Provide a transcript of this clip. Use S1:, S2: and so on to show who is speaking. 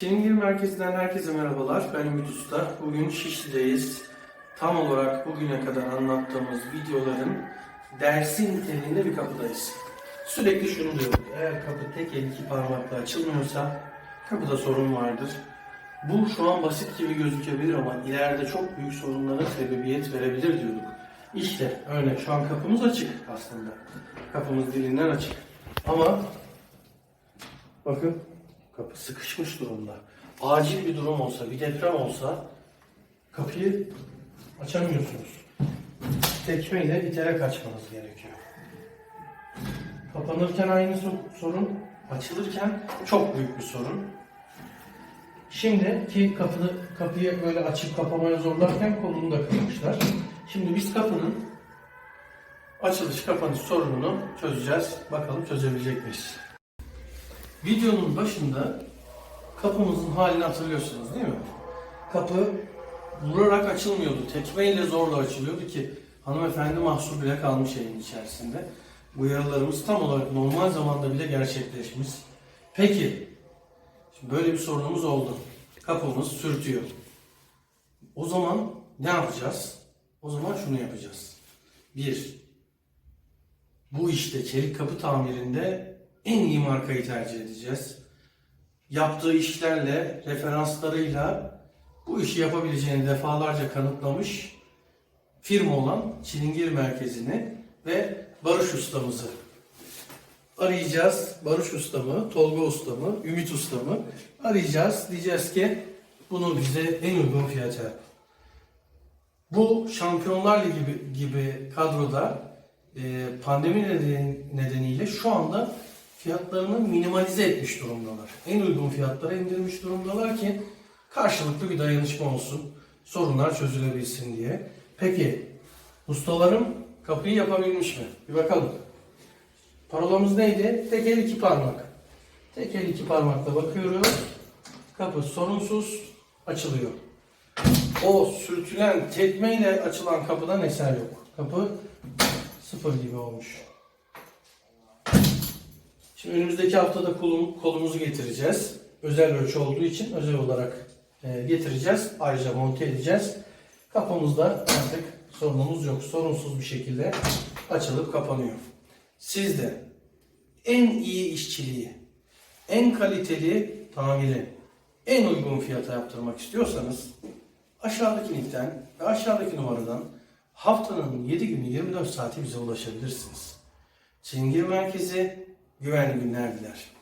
S1: Çilingir Merkezi'nden herkese merhabalar. Ben Ümit Usta. Bugün Şişli'deyiz. Tam olarak bugüne kadar anlattığımız videoların dersi niteliğinde bir kapıdayız. Sürekli şunu diyoruz. Eğer kapı tek el iki parmakla açılmıyorsa kapıda sorun vardır. Bu şu an basit gibi gözükebilir ama ileride çok büyük sorunlara sebebiyet verebilir diyorduk. İşte örnek şu an kapımız açık aslında. Kapımız dilinden açık. Ama bakın Kapı sıkışmış durumda. Acil bir durum olsa, bir deprem olsa kapıyı açamıyorsunuz. Tekmeyle iterek açmanız gerekiyor. Kapanırken aynı so- sorun, açılırken çok büyük bir sorun. Şimdi ki kapını, kapıyı böyle açıp kapamaya zorlarken kolunu da kırmışlar. Şimdi biz kapının açılış kapanış sorununu çözeceğiz. Bakalım çözebilecek miyiz? Videonun başında kapımızın halini hatırlıyorsunuz değil mi? Kapı vurarak açılmıyordu. Tekmeyle zorla açılıyordu ki hanımefendi mahsur bile kalmış evin içerisinde. Uyarılarımız tam olarak normal zamanda bile gerçekleşmiş. Peki, şimdi böyle bir sorunumuz oldu. Kapımız sürtüyor. O zaman ne yapacağız? O zaman şunu yapacağız. Bir, bu işte çelik kapı tamirinde en iyi markayı tercih edeceğiz. Yaptığı işlerle, referanslarıyla bu işi yapabileceğini defalarca kanıtlamış firma olan Çilingir Merkezi'ni ve Barış Ustamızı arayacağız. Barış Ustamı, Tolga Ustamı, Ümit Ustamı arayacağız. Diyeceğiz ki bunu bize en uygun fiyata. Bu Şampiyonlar Ligi gibi, gibi kadroda pandemi nedeni- nedeniyle şu anda fiyatlarını minimalize etmiş durumdalar. En uygun fiyatlara indirmiş durumdalar ki karşılıklı bir dayanışma olsun, sorunlar çözülebilsin diye. Peki, ustalarım kapıyı yapabilmiş mi? Bir bakalım. Parolamız neydi? Tek iki parmak. Tek iki parmakla bakıyoruz. Kapı sorunsuz açılıyor. O sürtülen tekmeyle açılan kapıdan eser yok. Kapı sıfır gibi olmuş. Şimdi önümüzdeki haftada kolum, kolumuzu getireceğiz. Özel ölçü olduğu için özel olarak e, getireceğiz. Ayrıca monte edeceğiz. Kapımızda artık sorunumuz yok. Sorunsuz bir şekilde açılıp kapanıyor. Siz de en iyi işçiliği, en kaliteli tamiri, en uygun fiyata yaptırmak istiyorsanız aşağıdaki linkten ve aşağıdaki numaradan haftanın 7 günü 24 saati bize ulaşabilirsiniz. Çingir Merkezi güvenli günler diler.